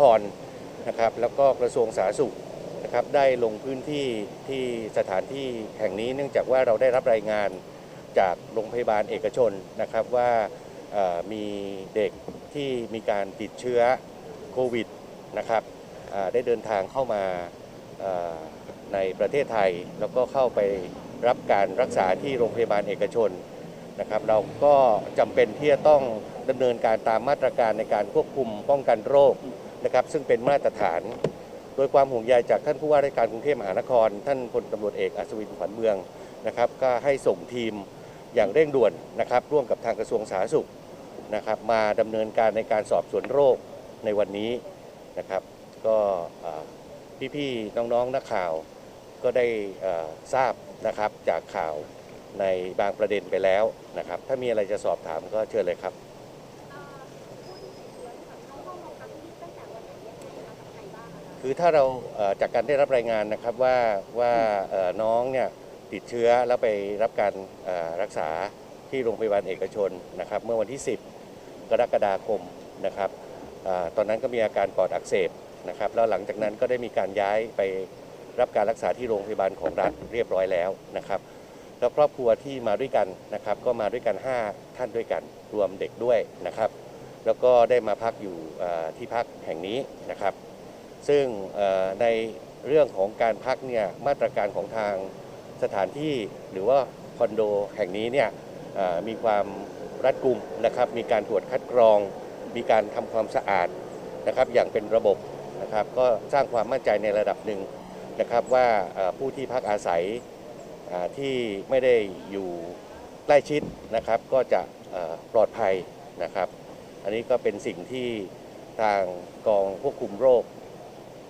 ครนะครับแล้วก็กระทรวงสาธารณสุขนะครับได้ลงพื้นที่ที่สถานที่แห่งนี้ เนื่องจากว่าเราได้รับรายงานจากโรงพยาบาลเอกชนนะครับว่ามีเด็กที่มีการติดเชื้อโควิดนะครับได้เดินทางเข้ามาในประเทศไทย แล้วก็เข้าไปรับการรักษาที่โรงพยาบาลเอกชนนะครับเราก็จำเป็นที่จะต้องดำเนินการตามมาตรการในการควบคุมป้องกันโรค นะครับซึ่งเป็นมาตรฐาน โดยความห่วงใยจากท่านผู้ว่าราชการกรุงเทพมหานคร ท่านพลตำรวจเอกอัศวินขวัญเมืองนะครับ ก็ให้ส่งทีมอย่างเร่งด่วนนะครับ ร่วมกับทางกระทรวงสาธารณสุขนะครับ มาดำเนินการในการสอบสวนโรคในวันนี้นะครับ ก็พี่ๆน้องๆนักข่าวก็ได้ทราบนะครับจากข่าวในบางประเด็นไปแล้วนะครับ ถ้ามีอะไรจะสอบถามก็เชิญเลยครับ คือถ้าเราจากการได้รับรายงานนะครับว่าว่าน้องเนี่ยติดเชื้อแล้วไปรับการรักษาที่โรงพยาบาลเอกชนนะครับเมื่อวันที่ 10 กรกฎาคมนะครับอตอนนั้นก็มีอาการปอดอักเสบนะครับแล้วหลังจากนั้นก็ได้มีการย้ายไปรับการรักษาที่โรงพยาบาลของรัฐเรียบร้อยแล้วนะครับแล้วครอบครัวที่มาด้วยกันนะครับก็มาด้วยกัน 5 ท่านด้วยกันรวมเด็กด้วยนะครับ แล้วก็ได้มาพักอยู่ที่พักแห่งนี้นะครับ ซึ่งในเรื่องของการพักเนี่ยมาตรการของทางสถานที่หรือว่าคอนโดแห่งนี้เนี่ยมีความรัดกุมนะครับ มีการตรวจคัดกรอง มีการทำความสะอาดนะครับ อย่างเป็นระบบนะครับ ก็สร้างความมั่นใจในระดับหนึ่งนะครับว่าผู้ที่พักอาศัยที่ไม่ได้อยู่ใกล้ชิดนะครับ ก็จะปลอดภัยนะครับ อันนี้ก็เป็นสิ่งที่ทางกองควบคุมโรค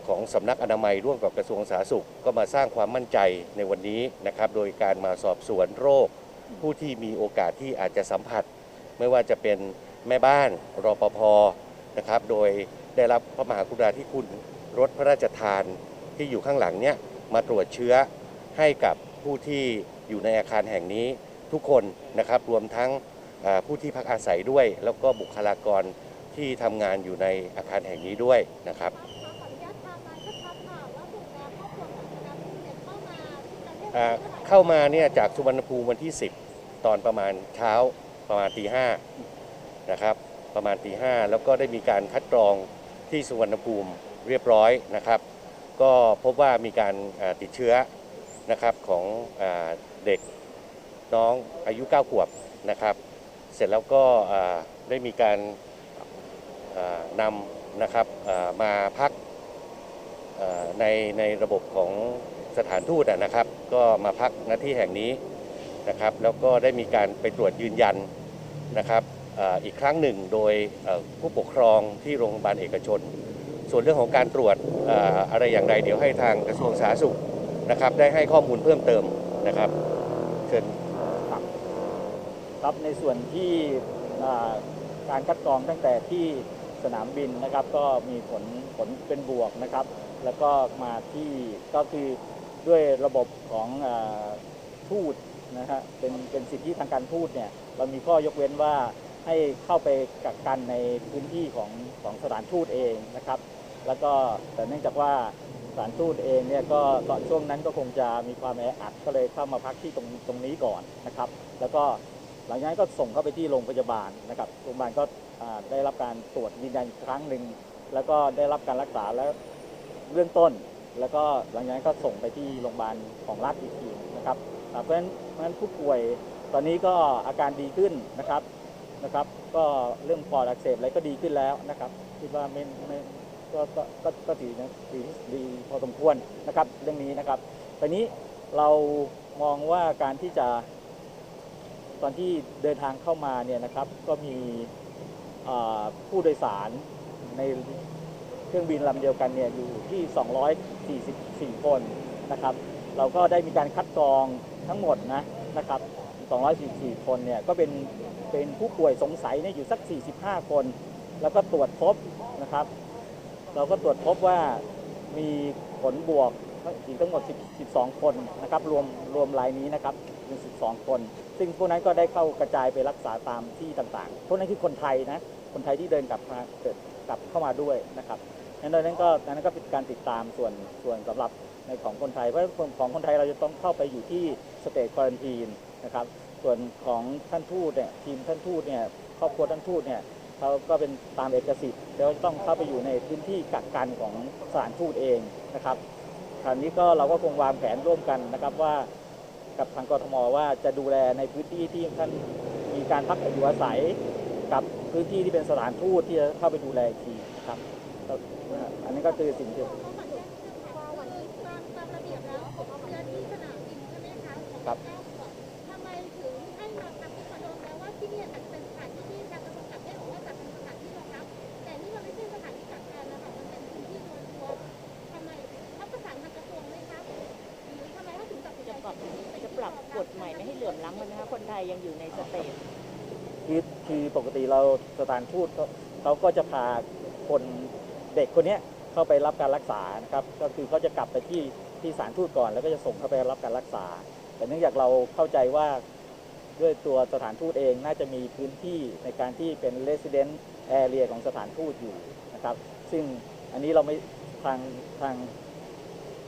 ของสำนักอนามัยร่วมกับกระทรวงสาธารณสุข ก็มาสร้างความมั่นใจในวันนี้นะครับ โดยการมาสอบสวนโรค ผู้ที่มีโอกาสที่อาจจะสัมผัส ไม่ว่าจะเป็นแม่บ้านรปภนะครับ โดยได้รับพระมหากรุณาธิคุณรถพระราชทานที่อยู่ข้างหลังเนี่ยมาตรวจเชื้อให้กับผู้ที่อยู่ในอาคารแห่งนี้ทุกคนนะครับรวมทั้งผู้ที่พักอาศัยด้วย แล้วก็บุคลากรที่ทำงานอยู่ในอาคารแห่งนี้ด้วยนะครับ อ่า เข้ามาเนี่ยจากสุวรรณภูมิวันที่ 10 ตอนประมาณเช้าประมาณตีห้านะครับประมาณตีห้าแล้วก็ได้มีการคัดกรองที่สุวรรณภูมิเรียบร้อยนะครับ ก็พบว่ามีการติดเชื้อนะครับของอเด็กน้องอายุ 9 ขวบนะครับ เสร็จแล้วก็ได้มีการนำนะครับมาพักในในระบบของสถานทูตนะครับ ก็มาพักหน้าที่แห่งนี้นะครับแล้วก็ได้มีการไปตรวจยืนยันนะครับอีกครั้งหนึ่งโดยผู้ปกครองที่โรงพยาบาลเอกชน ส่วนเรื่องของการตรวจอะไรอย่างไรเดี๋ยวให้ทางกระทรวงสาธารณสุขนะครับได้ให้ข้อมูลเพิ่มเติมนะครับเชิญครับในส่วนที่การคัดกรองตั้งแต่ที่สนามบินนะครับก็มีผลผลเป็นบวกนะครับ แล้วก็มาที่ก็คือ ด้วยระบบของอทูตนะฮะเป็นเป็นสิทธิทางการทูตเนี่ยเรามีข้อยกเว้นว่าให้เข้าไปกักกันในพื้นที่ของของสถานทูตเองนะครับ แล้วก็แต่เนื่องจากว่าสถานทูตเองเนี่ยก็ตอนช่วงนั้นก็คงจะมีความแออัดก็เลยเข้ามาพักที่ตรงตรงนี้ก่อนนะครับ แล้วก็หลังจากนั้นก็ส่งเข้าไปที่โรงพยาบาลนะครับโรงพยาบาลก็ได้รับการตรวจยืนยันอีกครั้งหนึ่งแล้วก็ได้รับการรักษาแล้วเบื้องต้น แล้วก็หลังจากนั้นก็ส่งไปที่โรงพยาบาลของรัฐอีกทีนะครับเพราะฉะนั้นเพราะฉะนั้นผู้ป่วยตอนนี้ก็อาการดีขึ้นนะครับนะครับ ก็เรื่องปอดอักเสบอะไรก็ดีขึ้นแล้วนะครับคิดว่าไม่ไม่ก็ก็ก็ถือนะดีดีพอสมควรนะครับ เรื่องนี้นะครับตอนนี้เรามองว่าการที่จะ ตอนที่เดินทางเข้ามาเนี่ยนะครับ ก็มีผู้โดยสารใน เครื่องบินลำเดียวกันเนี่ยอยู่ที่ 244 คนนะครับ เราก็ได้มีการคัดกรองทั้งหมดนะนะครับ 244 คนเนี่ยก็เป็นเป็นผู้ป่วยสงสัยเนี่ยอยู่สัก 45 คน แล้วก็ตรวจพบนะครับ เราก็ตรวจพบว่ามีผลบวกอีกทั้งหมด10 12คนนะครับรวมรวมรายนี้นะครับเป็น 12 คน ซึ่งพวกนั้นก็ได้เข้ากระจายไปรักษาตามที่ต่างๆ พวกนั้นคือคนไทยนะ คนไทยที่เดินกลับมาเกิด กลับเข้ามาด้วยนะครับนั้นดังนั้นก็อันนั้นก็เป็นการติดตามส่วนส่วนสำหรับในของคนไทยเพราะของคนไทยเราจะต้องเข้าไปอยู่ที่สเตทควอรันทีนนะครับ ส่วนของท่านทูตเนี่ยทีมท่านทูตเนี่ยครอบครัวท่านทูตเนี่ยเขาก็เป็นตามเอกสิทธิ์แล้วต้องเข้าไปอยู่ในพื้นที่กักกันของสถานทูตเองนะครับคราวนี้ก็เราก็คงวางแผนร่วมกันนะครับว่ากับทางกทมว่าจะดูแลในพื้นที่ที่ท่านมีการพักอยู่อาศัยกับ พื้นที่ที่เป็นสถานทูตที่จะเข้าไปดูแลอีกทีนะครับก็อันนี้ก็คือสิ่งที่เขามาแจ้งเรื่องว่าวันนี้ตามตามระเบียบแล้วผมเตือนที่สนามบินใช่ไหมคะของครับเจ้าก่อนทำไมถึงให้มาทำที่คอนโดแล้วว่าที่เนี่ยอาจจะเป็นสถานที่ที่ทางกระทรวงต่างประเทศบอกว่าจัดเป็นสถานที่รองรับแต่นี่มันไม่ใช่สถานที่กักกันนะคะมันเป็นพื้นที่โดยรวมทำไมเขาประสานทางกระทรวงไหมคะหรือทำไมเขาถึงตัดสินใจจะปรับที่นี่เป็นจะปรับกฎใหม่ไม่ให้เหลื่อมล้ำกันนะคะคนไทยยังอยู่ในสเตจ คือปกติเราสถานทูตเขาก็จะพาคนเด็กคนนี้เข้าไปรับการรักษานะครับ ก็คือเขาจะกลับไปที่ที่สถานทูตก่อน แล้วก็จะส่งเข้าไปรับการรักษา แต่เนื่องจากเราเข้าใจว่าด้วยตัวสถานทูตเองน่าจะมีพื้นที่ในการที่เป็น resident area ของสถานทูตอยู่นะครับ ซึ่งอันนี้เราไม่ทางทาง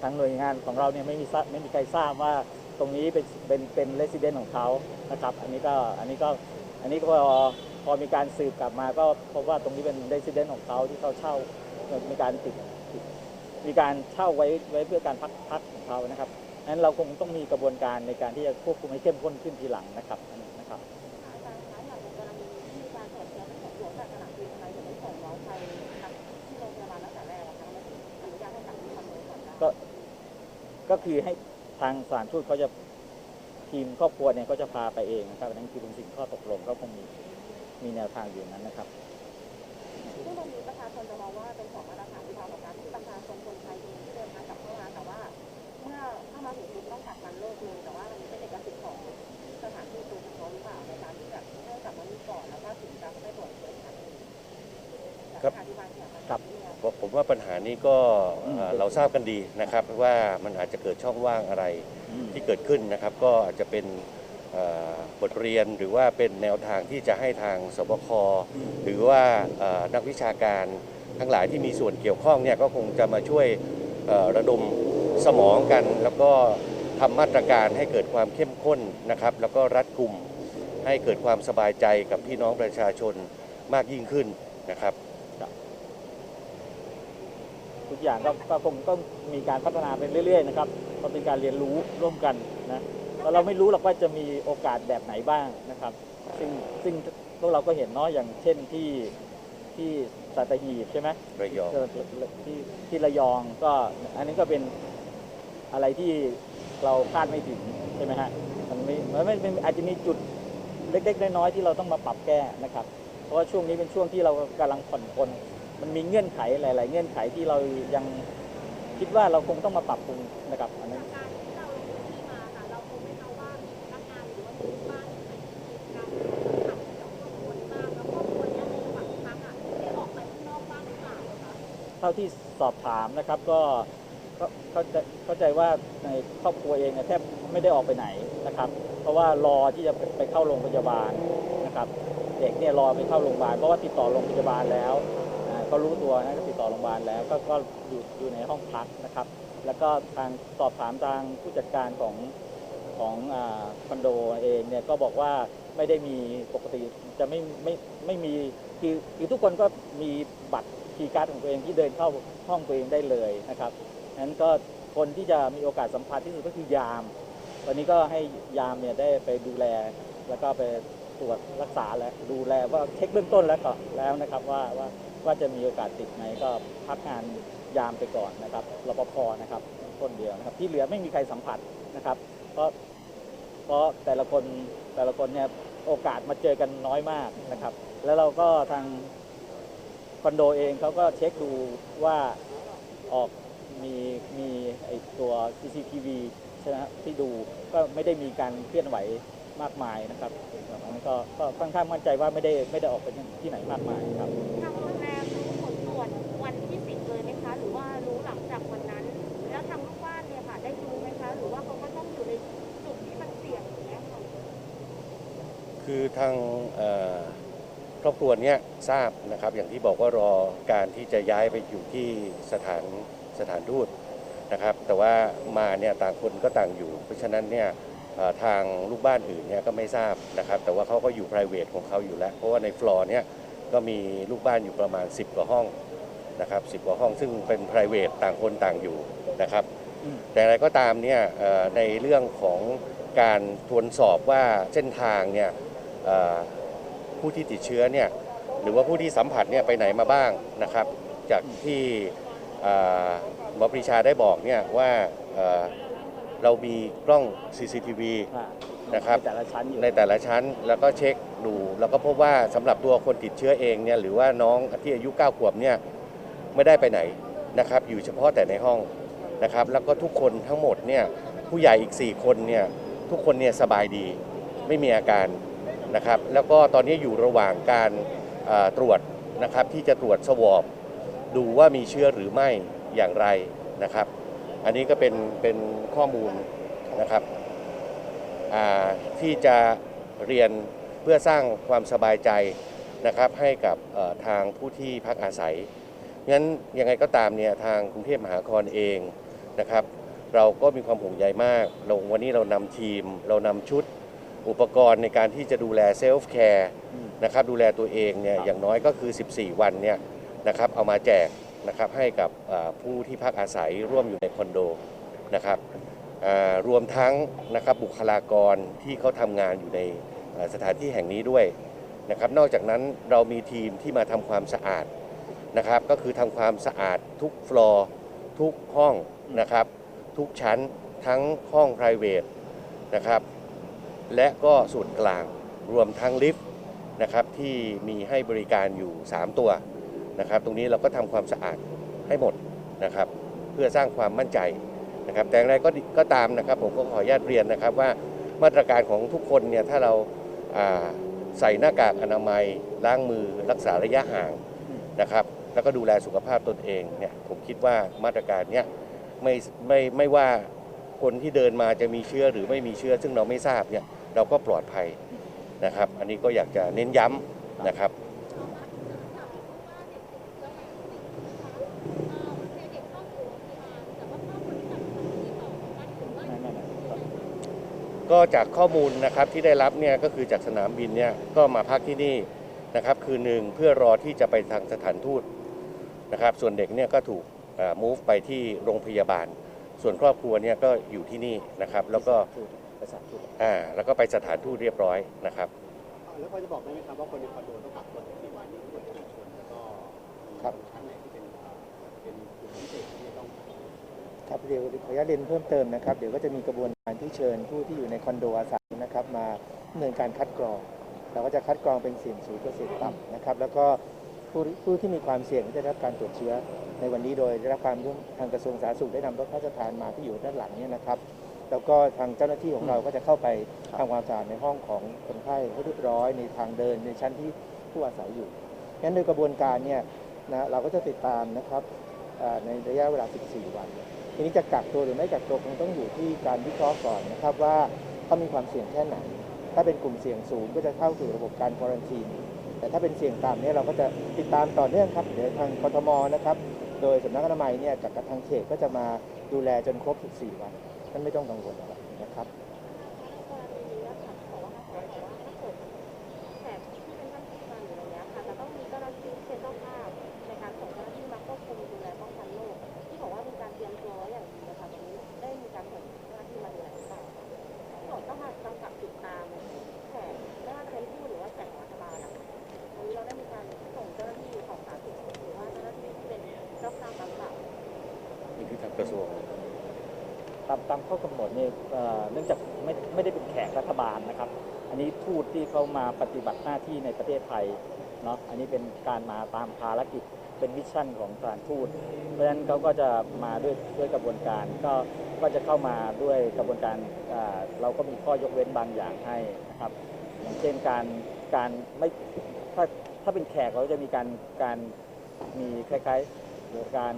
ทางหน่วยงานของเราเนี่ยไม่มีไม่มีใครทราบว่าตรงนี้เป็นเป็นเป็น resident ของเขานะครับ อันนี้ก็อันนี้ก็ อันนี้ก็พอพอมีการสืบกลับมาก็พบว่าตรงนี้เป็นเรสซิเดนต์ของเขาที่เขาเช่ามีการติดติดมีการเช่าไว้ไว้เพื่อการพักพักของเขานะครับนั้นเราคงต้องมีกระบวนการในการที่จะควบคุมให้เข้มข้นขึ้นทีหลังนะครับอันนี้นะครับอาจารย์คะอย่างในกรณีที่มีการตรวจเชื้อเป็นของหลวงจากสนามบินทำไมถึงไม่ส่งน้องไปทางที่โรงพยาบาลตั้งแต่แรกอะคะทำไมถึงอนุญาตให้กักที่คอนโดก่อนได้ก็ก็คือให้ทางสถานทูตเขาจะ ทีมครอบครัวเนี่ยก็จะพาไปเองนะครับอันนั้นคือเป็นสิ่งข้อตกลงก็คงมีมีแนวทางอยู่อย่างนั้นนะครับซึ่งตรงนี้ประชาชนจะมองว่าเป็นของมาตรฐานที่เราประกาศที่ประชาชนคนไทยเองที่เดินทางกลับเข้ามาแต่ว่า เมื่อเข้ามาถึงปุ๊บต้องกักกันโรคเลยแต่ว่ามันเป็นเอกสิทธิ์ของสถานที่ตัวของเขาหรือเปล่าในการที่แบบให้กลับมานี่ก่อนแล้วก็ถึงจะไปตรวจเชื้ออีกครั้งหนึ่งอยากให้อธิบายเกี่ยวกับครับเรื่องผมผมว่าปัญหานี้ก็เอ่อเราทราบกันดีนะครับว่ามันอาจจะเกิดช่องว่างอะไร ที่เกิดขึ้นนะครับ ก็อาจจะเป็นบทเรียนหรือว่าเป็นแนวทางที่จะให้ทางสบคหรือว่านักวิชาการทั้งหลายที่มีส่วนเกี่ยวข้องเนี่ยก็คงจะมาช่วยระดมสมองกัน แล้วก็ทำมาตรการให้เกิดความเข้มข้นนะครับ แล้วก็รัดกุมให้เกิดความสบายใจกับพี่น้องประชาชนมากยิ่งขึ้นนะครับ ทุกอย่างก็ก็คงต้องมีการพัฒนาไปเรื่อยๆนะครับก็เป็นการเรียนรู้ร่วมกันนะแล้วเราไม่รู้หรอกว่าจะมีโอกาสแบบไหนบ้างนะครับ ซึ่งซึ่งพวกเราก็เห็นเนาะอย่างเช่นที่ที่สัตหีบใช่ไหมระยองที่ที่ระยองก็อันนี้ก็เป็นอะไรที่เราคาดไม่ถึงใช่ไหมฮะมันไม่มันไม่มันอาจจะมีจุดเล็กๆน้อยๆที่เราต้องมาปรับแก้นะครับ เพราะว่าช่วงนี้เป็นช่วงที่เรากำลังผ่อนปลน มันมีเงื่อนไขหลาย ๆ เงื่อนไขที่เรายังคิดว่าเราคงต้องมาปรับปรุงนะครับอันนั้นเท่าค่ะเที่ารสัมผัสกับครอบครัวที่สอบถามนะครับก็เข้าใจเข้าใจว่าในครอบครัวเองแทบไม่ได้ออกไปไหนนะครับ เพราะว่ารอที่จะไปเข้าโรงพยาบาลนะครับ เด็กเนี่ยรอไปเข้าโรงพยาบาลเพราะว่าติดต่อโรงพยาบาลแล้ว อ่าก็รู้ตัวนะก็ติดต่อโรงพยาบาลแล้วก็ก็อยู่อยู่ในห้องพักนะครับ แล้วก็ทางสอบถามทางผู้จัดการของของอคอนโดเองเนี่ยก็บอกว่าไม่ได้มีปกติจะไม่ไม่ไม่มีคือคือทุกคนก็มีบัตรคีย์การ์ดของตัวเองที่เดินเข้าห้องตัวเองได้เลยนะครับนั้นก็คนที่จะมีโอกาสสัมผัสที่สุดก็คือยาม วันนี้ก็ให้ยามเนี่ยได้ไปดูแล แล้วก็ไปตรวจรักษาและดูแลว่าเช็คเบื้องต้นแล้วก็แล้วนะครับว่าว่า ว่าจะมีโอกาสติดไหมก็พักงานยามไปก่อนนะครับรปภนะครับต้นเดียวนะครับ ที่เหลือไม่มีใครสัมผัสนะครับ เพราะเพราะแต่ละคนแต่ละคนเนี่ยโอกาสมาเจอกันน้อยมากนะครับ แล้วเราก็ทางคอนโดเองเขาก็เช็คดูว่าออกมีมีไอตัว CCTV ใช่ไหมที่ดูก็ไม่ได้มีการเคลื่อนไหวมากมายนะครับอันนี้ก็ก็ค่อนข้างมั่นใจว่าไม่ได้ไม่ได้ออกไปที่ไหนมากมายครับ คือทางครอบครัวเนี้ยทราบนะครับอย่างที่บอกว่ารอการที่จะย้ายไปอยู่ที่สถานสถานทูตนะครับ แต่ว่ามาเนี่ยต่างคนก็ต่างอยู่ เพราะฉะนั้นเนี่ยทางลูกบ้านอื่นเนี่ยก็ไม่ทราบนะครับ แต่ว่าเขาก็อยู่ p r i v a t ของเขาอยู่แล้ว เพราะว่าในฟลอร์เนี่ยก็มีลูกบ้านอยู่ประมาณ 10 กว่าห้องนะครับ10กว่าห้องซึ่งเป็น p r i v a t ต่างคนต่างอยู่นะครับ แต่อะไรก็ตามเนี่ยในเรื่องของการทวนสอบว่าเส้นทางเนี่ย ผู้ที่ติดเชื้อเนี่ยหรือว่าผู้ที่สัมผัสเนี่ยไปไหนมาบ้างนะครับ จากที่เอ่อหมอปรีชาได้บอกเนี่ยว่าเอ่อเรามีกล้อง CCTV อ่านะครับในแต่ละชั้นอยู่ในแต่ละชั้นแล้วก็เช็คดูแล้วก็พบว่าสำหรับตัวคนติดเชื้อเองเนี่ยหรือว่าน้องที่อายุ 9 ขวบเนี่ยไม่ได้ไปไหนนะครับ อยู่เฉพาะแต่ในห้องนะครับ แล้วก็ทุกคนทั้งหมดเนี่ยผู้ใหญ่อีก 4 คนเนี่ยทุกคนเนี่ยสบายดีไม่มีอาการ นะครับ แล้วก็ตอนนี้อยู่ระหว่างการตรวจนะครับที่จะตรวจสวอบดูว่ามีเชื้อหรือไม่อย่างไรนะครับ อันนี้ก็เป็นเป็นข้อมูลนะครับที่จะเรียนเพื่อสร้างความสบายใจนะครับให้กับทางผู้ที่พักอาศัยงั้นยังไงก็ตามเนี่ยทางกรุงเทพมหานครเองนะครับ เราก็มีความห่วงใยมากเราวันนี้เรานำทีม เรานำชุด อุปกรณ์ในการที่จะดูแลเซลฟ์แคร์อืมนะครับดูแลตัวเองเนี่ยอย่างน้อยก็คือ 14 วันเนี่ยนะครับเอามาแจกนะครับให้กับอ่าผู้ที่พักอาศัยร่วมอยู่ในคอนโดนะครับอ่ารวมทั้งนะครับบุคลากรที่เขาทำงานอยู่ในเอ่อสถานที่แห่งนี้ด้วยนะครับนอกจากนั้นเรามีทีมที่มาทำความสะอาดนะครับก็คือทำความสะอาดทุกฟลอร์ทุกห้องนะครับทุกชั้นทั้งห้อง p r i v a t นะครับ และก็ส่วนกลางรวมทั้งลิฟต์นะครับที่มีให้บริการอยู่ 3 ตัวนะครับ ตรงนี้เราก็ทำความสะอาดให้หมดนะครับ เพื่อสร้างความมั่นใจนะครับ แต่อย่างไรก็ก็ตามนะครับ ผมก็ขออนุญาตเรียนนะครับว่ามาตรการของทุกคนเนี่ยถ้าเราาใส่หน้ากากอนามัยล้างมือรักษาระยะห่างนะครับ แล้วก็ดูแลสุขภาพตนเองเนี่ยผมคิดว่ามาตรการเนี้ยไม่ไม่ไม่ว่าคนที่เดินมาจะมีเชื้อหรือไม่มีเชื้อ ซึ่งเราไม่ทราบเนี่ย เราก็ปลอดภัยนะครับ อันนี้ก็อยากจะเน้นย้ำนะครับก็จากข้อมูลนะครับที่ได้รับเนี่ยก็คือจากสนามบินเนี่ยก็มาพักที่นี่นะครับคือหนึ่งเพื่อรอที่จะไปทางสถานทูตนะครับ ส่วนเด็กเนี่ยก็ถูก move ไปที่โรงพยาบาล ส่วนครอบครัวเนี่ยก็อยู่ที่นี่นะครับ แล้วก็ ทูตประสานทูตอ่าแล้วก็ไปสถานทูตเรียบร้อยนะครับ แล้วพอจะบอกได้ไหมครับว่าคนในคอนโดต้องกักตัวกี่วันนี้ทั้งหมดกี่คนแล้วก็มีครับชั้นไหนที่เป็นเอ่อเป็นกลุ่มพิเศษที่จะต้องกักตัวครับเดี๋ยวขออนุญาตเรียนเพิ่มเติมนะครับ เดี๋ยวก็จะมีกระบวนการที่เชิญผู้ที่อยู่ในคอนโดอาศัยนะครับ มาดำเนินการคัดกรองเราก็จะคัดกรองเป็นเสี่ยงสูงกับเสี่ยงต่ำนะครับ แล้วก็ผู้ผู้ที่มีความเสี่ยงที่จะได้รับการตรวจเชื้อในวันนี้โดยได้รับความร่วมทางกระทรวงสาธารณสุขได้นำรถพระราชทานมาที่อยู่ด้านหลังเนี่ยนะครับ แล้วก็ทางเจ้าหน้าที่ของเราก็จะเข้าไปทำความสะอาดในห้องของคนไข้ให้เรียบร้อยในทางเดินในชั้นที่ผู้อาศัยอยู่งั้นโดยกระบวนการเนี่ยนะเราก็จะติดตามนะครับอ่าในระยะเวลา 14 วัน ทีนี้จะกักตัวหรือไม่กักตัวคงต้องอยู่ที่การวิเคราะห์ก่อนนะครับว่าเขามีความเสี่ยงแค่ไหน ถ้าเป็นกลุ่มเสี่ยงสูงก็จะเข้าสู่ระบบการควอรันทีน แต่ถ้าเป็นเสี่ยงต่ำเนี่ยเราก็จะติดตามต่อเนื่องครับ เดี๋ยวทางกทมนะครับ โดยสำนักอนามัยเนี่ยจากทางเขตก็จะมาดูแลจนครบ 14 วัน ท่านไม่ต้องกังวลอะไรนะครับ ตามตามข้อกำหนดเนี่ยเนื่องจากไม่ไม่ได้เป็นแขกรัฐบาลนะครับ อันนี้ทูตที่เขามาปฏิบัติหน้าที่ในประเทศไทยเนาะอันนี้เป็นการมาตามภารกิจเป็นมิชชั่นของสถานทูตเพราะฉะนั้นเขาก็จะมาด้วยด้วยกระบวนการก็ก็จะเข้ามาด้วยกระบวนการเราก็มีข้อยกเว้นบางอย่างให้นะครับอย่างเช่นการการไม่ถ้าถ้าเป็นแขกเราจะมีการการมีคล้ายๆการ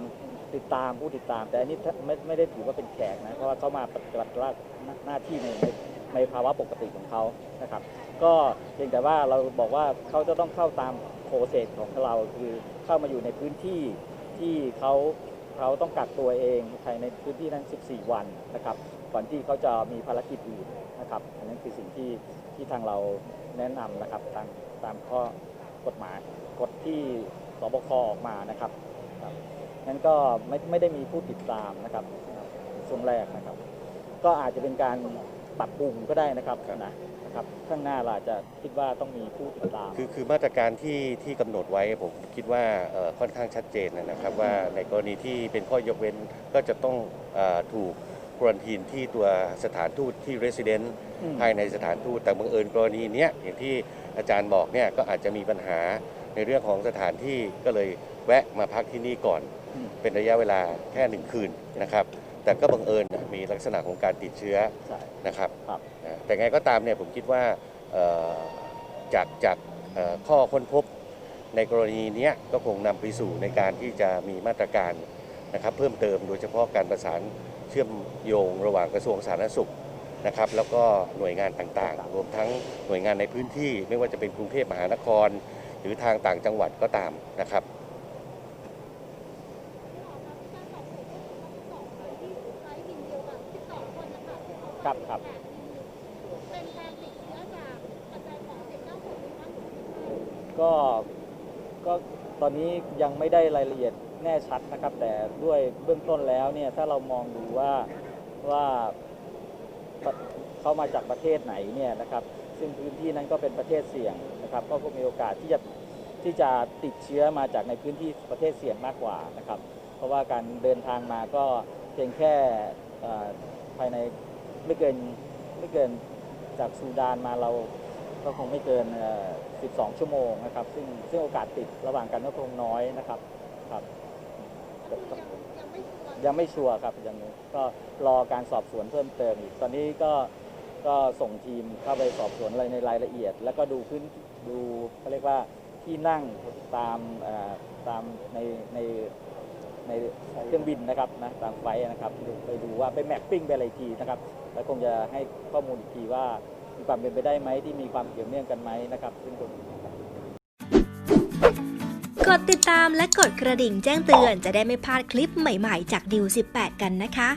ติดตามผู้ติดตาม แต่อันนี้ไม่ไม่ได้ถือว่าเป็นแขกนะเพราะว่าเขามาปฏิบัติหน้าหน้าที่ในในในภาวะปกติของเขานะครับ ก็เพียงแต่ว่าเราบอกว่าเขาจะต้องเข้าตามโปรเซสของเราคือเข้ามาอยู่ในพื้นที่ที่เขาเขาต้องกักตัวเองภายในพื้นที่นั้น 14 วันนะครับก่อนที่เขาจะมีภารกิจอื่นนะครับ อันนั้นคือสิ่งที่ที่ทางเราแนะนำนะครับตามตามข้อกฎหมายกฎที่สบคออกมานะครับ ครับงั้นก็ไม่ไม่ได้มีผู้ติดตามนะครับช่วงแรกนะครับ ก็อาจจะเป็นการปรับปรุงก็ได้นะครับครับนะนะครับข้างหน้าเราอาจจะคิดว่าต้องมีผู้ติดตาม คือคือมาตรการที่ที่กำหนดไว้ผมคิดว่าเอ่อค่อนข้างชัดเจนนะครับ ว่าในกรณีที่เป็นข้อยกเว้นก็จะต้องเออถูกควอนทีนที่ตัวสถานทูตที่ resident อืมภายในสถานทูตแต่บังเอิญกรณีเนี้ยอย่างที่อาจารย์บอกเนี่ยก็อาจจะมีปัญหา ในเรื่องของสถานที่ก็เลยแวะมาพักที่นี่ก่อนอืมเป็นระยะเวลาแค่หนึ่งคืนนะครับ แต่ก็บังเอิญมีลักษณะของการติดเชื้อใช่นะครับครับนะแต่ไงก็ตามเนี่ยผมคิดว่าเอ่อจากจากเอ่อข้อค้นพบในกรณีเนี้ยก็คงนำไปสู่ในการที่จะมีมาตรการนะครับ เพิ่มเติมโดยเฉพาะการประสานเชื่อมโยงระหว่างกระทรวงสาธารณสุขนะครับ แล้วก็หน่วยงานต่างๆ รวมทั้งหน่วยงานในพื้นที่ ไม่ว่าจะเป็นกรุงเทพมหานครห รือทางต่างจังหวัดก็ตามนะครับ ครับครับเป็นการติดเชื้อจากปัจจัยของเด็กเก้าขวบหรือว่าก็ก็ตอนนี้ยังไม่ได้รายละเอียดแน่ชัดนะครับ แต่ด้วยเบื้องต้นแล้วเนี่ยถ้าเรามองดูว่าว่าปะ เขามาจากประเทศไหนเนี่ยนะครับ ซึ่งพื้นที่นั้นก็เป็นประเทศเสี่ยงนะครับ ก็มีโอกาสที่จะที่จะติดเชื้อมาจากในพื้นที่ประเทศเสี่ยงมากกว่านะครับ เพราะว่าการเดินทางมาก็เพียงแค่เอ่อภายในไม่เกินไม่เกินจากซูดานมาเราก็คงไม่เกินเอ่อ12 ชั่วโมงนะครับ ซึ่งซึ่งโอกาสติดระหว่างกันก็คงน้อยนะครับครับยังไม่ชัวร์ยังไม่ชัวร์ครับยังก็รอการสอบสวนเพิ่มเติมอีก ตอนนี้ก็ ก็ส่งทีมเข้าไปสอบสวนอะไรในรายละเอียด แล้วก็ดูพื้นดูเขาเรียกว่าที่นั่งตามเอ่อตามในในในเครื่องบินนะครับนะตามไฟนะครับไปดูว่าไปแมปปิ้งไปอะไรอีกทีนะครับ แล้วคงจะให้ข้อมูลอีกทีว่ามีความเป็นไปได้ไหมที่มีความเกี่ยวเนื่องกันไหมนะครับซึ่งตรงนี้กดติดตามและกดกระดิ่งแจ้งเตือนจะได้ไม่พลาดคลิปใหม่ๆ จากดิว18 กันนะคะ